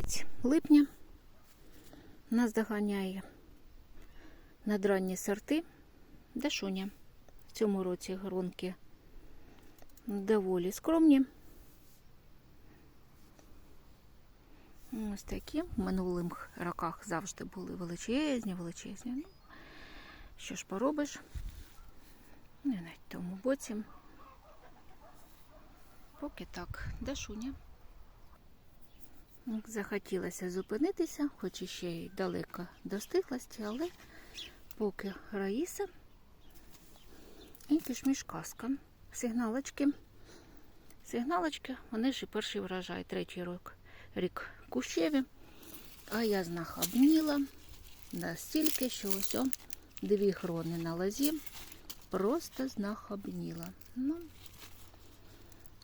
кінець липня. Нас доганяє надранні сорти Дашуня. В цьому році гронки доволі скромні. Ось такі. В минулих роках завжди були величезні, величезні. Ну, що ж поробиш? Не на тому боці. Поки так, Дашуня. Захотілося зупинитися, хоч і ще й далеко до стиглості, але поки Раїса і кишміш казка. Сигналочки. Сигналочки, вони ж і перший врожай, третій рік, рік кущеві. А я знахабніла настільки, що ось дві грони на лозі просто знахабніла. Ну,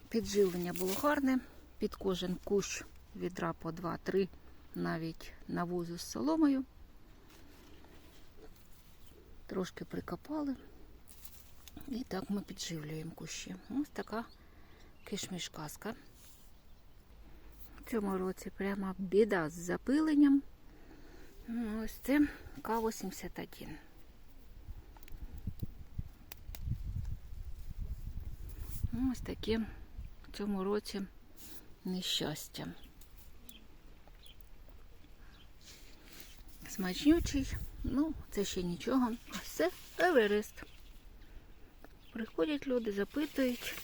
підживлення було гарне, під кожен кущ відра по 2-3, навіть навозу з соломою. Трошки прикопали. І так ми підживлюємо кущі. Ось така кишмішказка. В цьому році прямо біда з запиленням. Ну, Ось це К-81. Ось такі в цьому році нещастя. Смачнючий, ну, це ще нічого. А все Еверест. Приходять люди, запитують,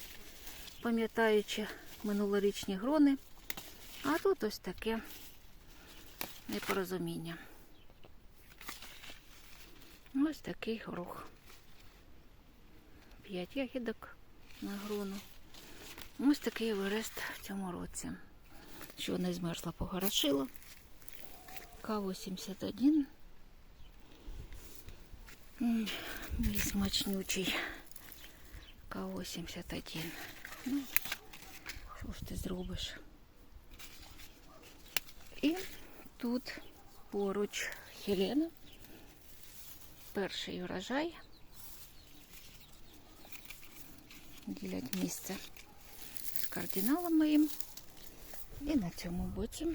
пам'ятаючи минулорічні грони. А тут ось таке непорозуміння. Ось такий горох. П'ять ягідок на грону. Ось такий Еверест в цьому році. Що не змерзла, погорошило. К-81. М, Мій смачнючий. К-81. Ну, що ж ти зробиш? І тут поруч Хелена. Перший урожай. Ділять місце з кардиналом моїм. І на цьому боці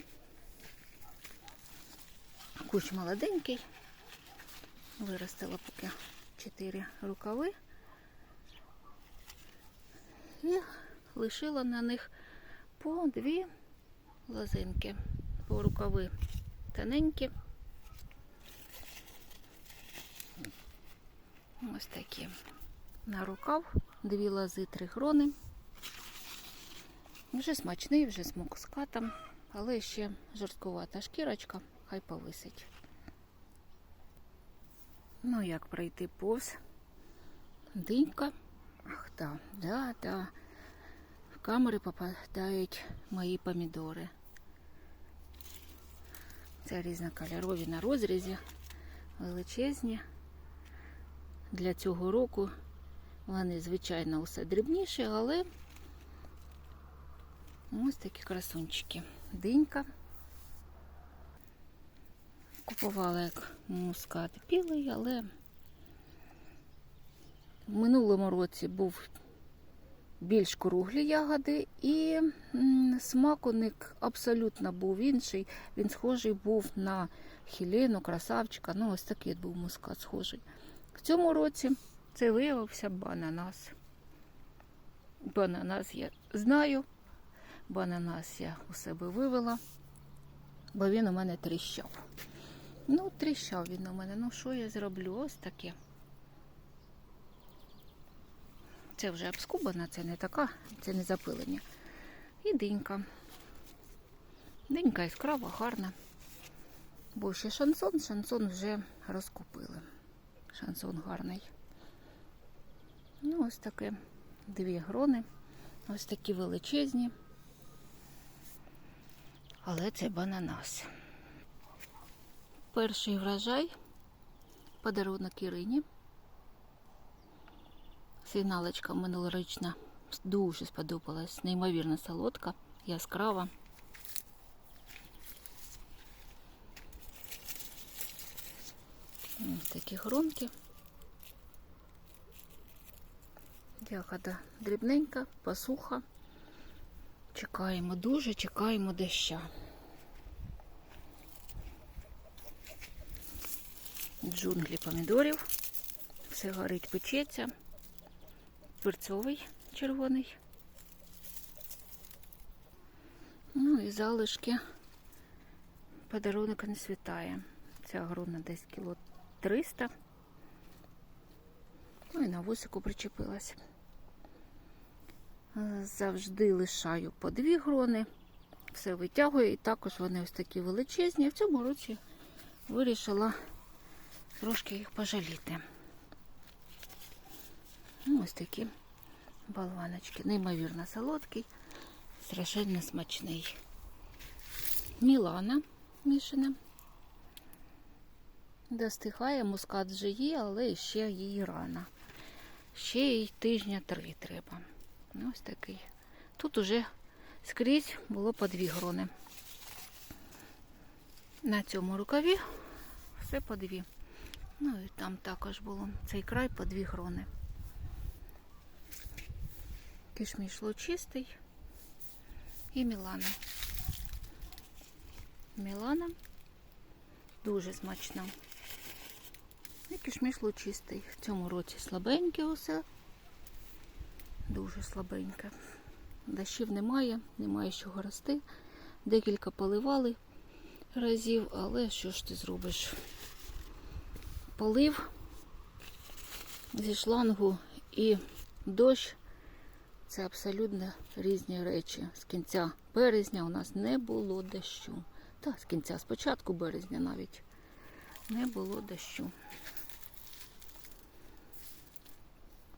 кущ молоденький. Виростила поки 4 рукави. І лишила на них по дві лозинки, по рукави тоненькі. Ось такі. На рукав дві лози, три грони. Вже смачний, вже з мускатом, але ще жорсткувата шкірочка, хай повисить. Ну, як пройти повз? Динька. Ах, да, да, да. В камери попадають мої помідори. Це різнокольорові на розрізі, величезні. Для цього року вони, звичайно, усе дрібніші, але ось такі красунчики. Динька. Купувала як мускат білий, але в минулому році був більш круглі ягоди, і смак абсолютно був інший. Він схожий був на хілену, красавчика. Ну, ось такий був мускат схожий. В цьому році це виявився бананас. Бананас я знаю, бананас я у себе вивела, бо він у мене тріщав. Ну, тріщав він у мене. Ну, що я зроблю? Ось таке. Це вже обскубана, це не така, це не запилення. І динька. Динька яскрава, гарна. Бо ще шансон, шансон вже розкупили. Шансон гарний. Ну, ось таке дві грони. Ось такі величезні. Але це бананас. Перший врожай. Подарунок Ірині. Сигналочка минулорічна дуже сподобалась. Неймовірно солодка, яскрава. Ось такі гронки. Ягода дрібненька, посуха. Чекаємо дуже, чекаємо доща. Джунглі помідорів. Все горить, печеться. Перцовий червоний. Ну і залишки подарунок не світає. Ця груна десь кіло 300. Ну і на вусику причепилась. Е, Завжди лишаю по дві грони. Все витягую, і також вони ось такі величезні. В цьому році вирішила трошки їх пожаліти. Ну, ось такі болваночки. Неймовірно солодкий, страшенно смачний. Мілана мішана. Достигає, мускат вже є, але ще їй рано. Ще й тижня три треба. Ось такий. Тут уже скрізь було по дві грони. На цьому рукаві все по дві. Ну і там також було цей край по дві грони. Кишміш чистий і Мілана. Мілана дуже смачна. І кишміш лучистий. В цьому році слабеньке усе. Дуже слабеньке. Дощів немає, немає чого рости. Декілька поливали разів, але що ж ти зробиш? Полив зі шлангу і дощ це абсолютно різні речі. З кінця березня у нас не було дощу. Та з кінця, з початку березня навіть не було дощу.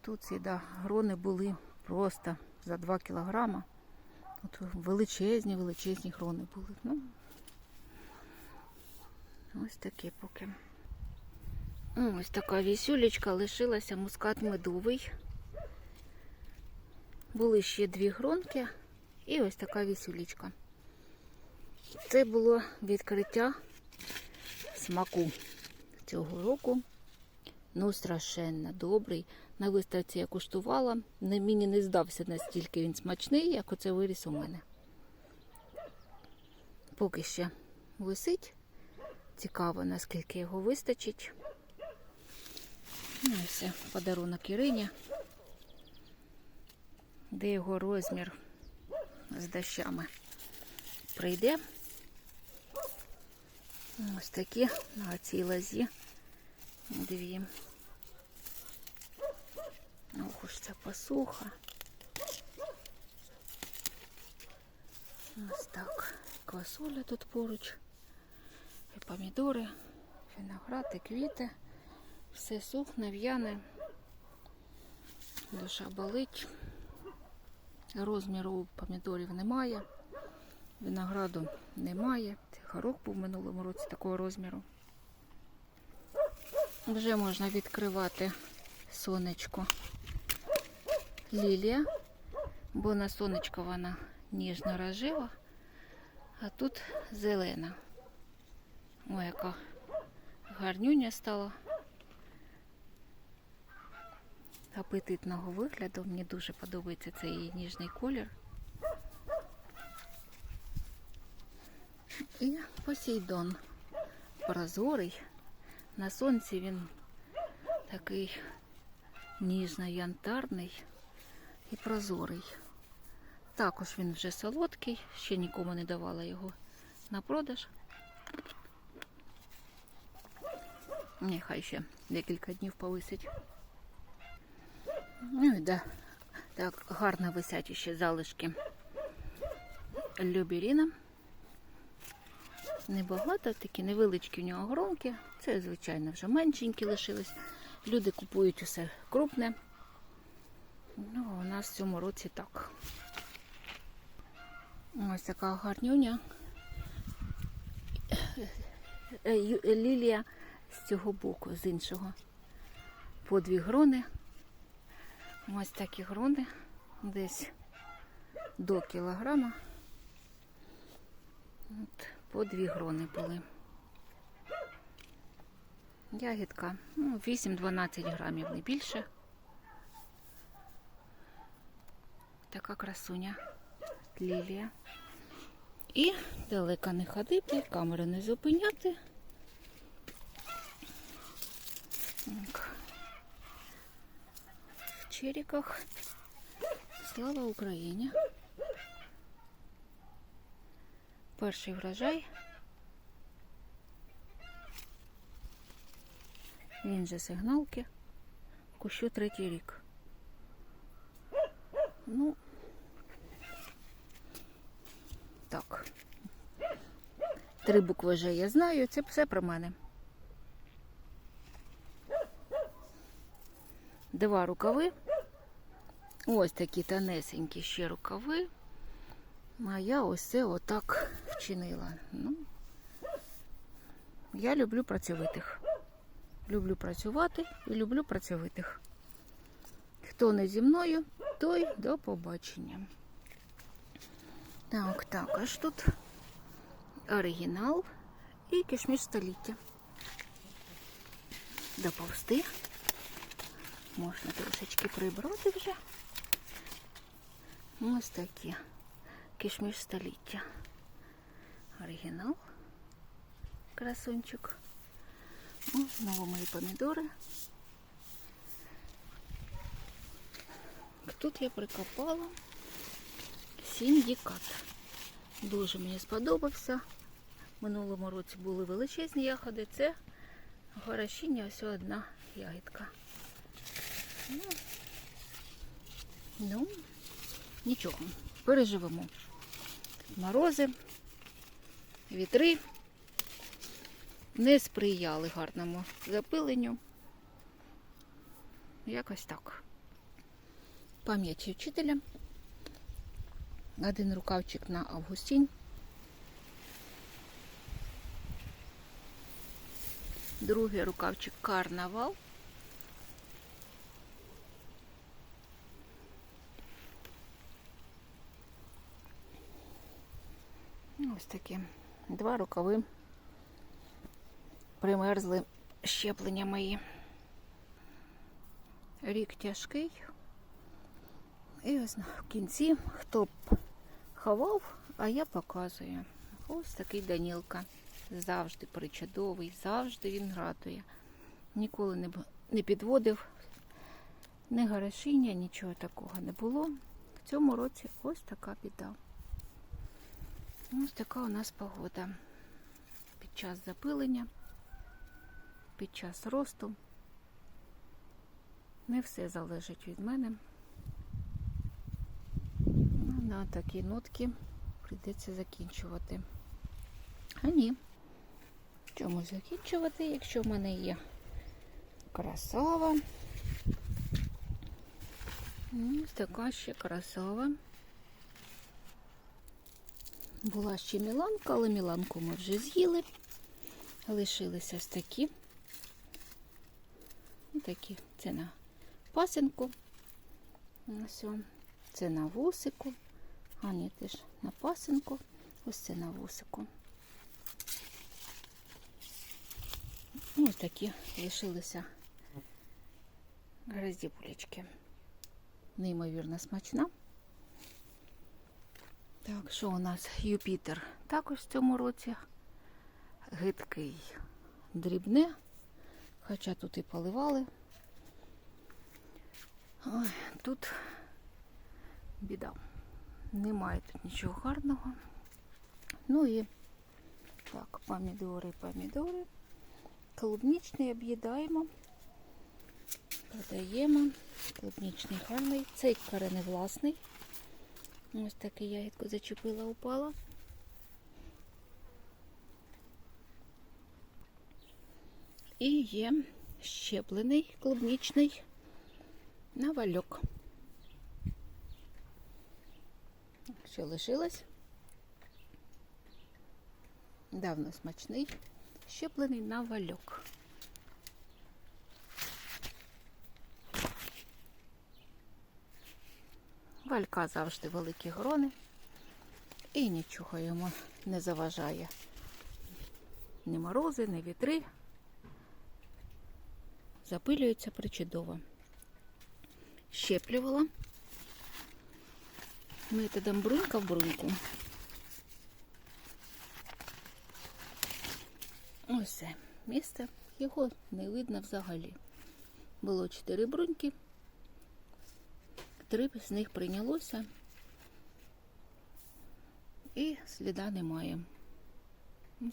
Тут ці да, грони були просто за 2 кілограма. От величезні, величезні грони були. Ну, ось такі поки. Ось така вісюлечка лишилася мускат медовий. Були ще дві гронки і ось така вісюлечка. Це було відкриття смаку цього року. Ну, страшенно добрий. На виставці я куштувала. Мені не здався настільки він смачний, як оце виріс у мене. Поки ще висить. Цікаво, наскільки його вистачить. Ну, і все, подарунок Ірині. Де його розмір з дощами прийде. Ось такі на цій лазі. Дві. Ох уж ця посуха. Ось так. Квасоля тут поруч. І помідори, виноград, і квіти. Все сухне, в'яне. Душа болить. Розміру помідорів немає. Винограду немає. Горох був в минулому році такого розміру. Вже можна відкривати сонечко лілія, бо на сонечко вона ніжно рожева, а тут зелена. Ой, яка гарнюня стала. Апетитного вигляду. Мені дуже подобається цей її ніжний колір. І посейдон прозорий. На сонці він такий ніжно-янтарний і прозорий. Також він вже солодкий, ще нікому не давала його на продаж. Нехай ще декілька днів повисить. Ну і да, так гарно висять ще залишки любіріна. Небагато, такі невеличкі в нього гронки. Це, звичайно, вже меншенькі лишились. Люди купують усе крупне. Ну, нас в цьому році так. Ось така гарнюня. Е, Лілія з цього боку, з іншого. По дві грони. Ось такі грони. Десь до кілограма. От, по дві грони були. Ягідка, ну, 8-12 грамів, не більше. Така красуня лілія. І далеко не ходити, камеру не зупиняти. Так. В черіках. Слава Україні. Перший врожай. Він же сигналки. Кущу третій рік. Ну, так. Три букви Ж я знаю, це все про мене. Два рукави. Ось такі тонесенькі ще рукави. А я ось це отак вчинила. Ну, я люблю працьовитих. Люблю працювати і люблю працьовитих. Хто не зі мною, той до побачення. Так, так, аж тут оригінал і кишміш століття. Доповзти. Можна трошечки прибрати вже. Ось такі. Кишміш століття. Оригінал. Красунчик. О, знову мої помідори. Тут я прикопала сіндікат. Дуже мені сподобався. Минулому році були величезні ягоди. Це горошіння ось одна ягідка. Ну, ну, нічого, переживемо. Морози, вітри не сприяли гарному запиленню. Якось так. Пам'яті вчителя. Один рукавчик на Августін. Другий рукавчик карнавал. Ось такі два рукави примерзли щеплення мої. Рік тяжкий. І ось в кінці, хто б ховав, а я показую. Ось такий Данілка. Завжди причудовий, завжди він радує. Ніколи не, не підводив ні горошіння, нічого такого не було. В цьому році ось така біда. Ось така у нас погода. Під час запилення, під час росту. Не все залежить від мене. На такі нотки прийдеться закінчувати. А ні. Чому закінчувати, якщо в мене є красава. Ось така ще красава. Була ще міланка, але міланку ми вже з'їли. Лишилися ось такі. Ось такі. Це на пасинку. Ось. Це на вусику. А ні, теж на пасинку. Ось це на вусику. Ось такі лишилися гроздібулечки. Неймовірно смачна. Так, що у нас Юпітер також в цьому році гидкий дрібне, хоча тут і поливали. Ой, тут біда. Немає тут нічого гарного. Ну і так, помідори, помідори. Клубнічний об'їдаємо, додаємо. Клубнічний гарний. Цей кореневласний. Ось таку ягідку зачепила, упала. І є щеплений клубнічний навальок. Що лишилось? Давно смачний, щеплений навальок. Валька завжди великі грони і нічого йому не заважає. Ні морози, ні вітри. Запилюється причудово. Щеплювала методом брунька в бруньку. Ось це місце, його не видно взагалі. Було чотири бруньки. Три з них прийнялося. І сліда немає.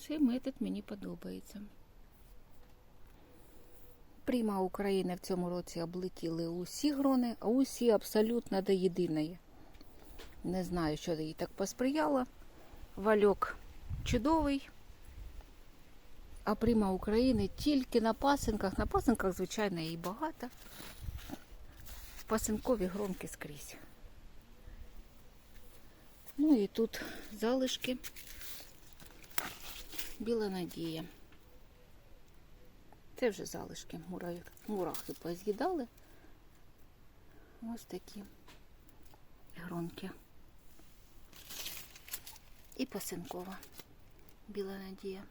Цей метод мені подобається. Пріма України в цьому році облетіли усі грони, а усі абсолютно до єдиної. Не знаю, що їй так посприяло. Вальок чудовий. А Пріма України тільки на пасинках. На пасинках, звичайно, її багато. Пасинкові гронки скрізь. Ну і тут залишки. Біла надія. Це вже залишки мурахи поз'їдали. Ось такі гронки. І пасинкова. Біла надія.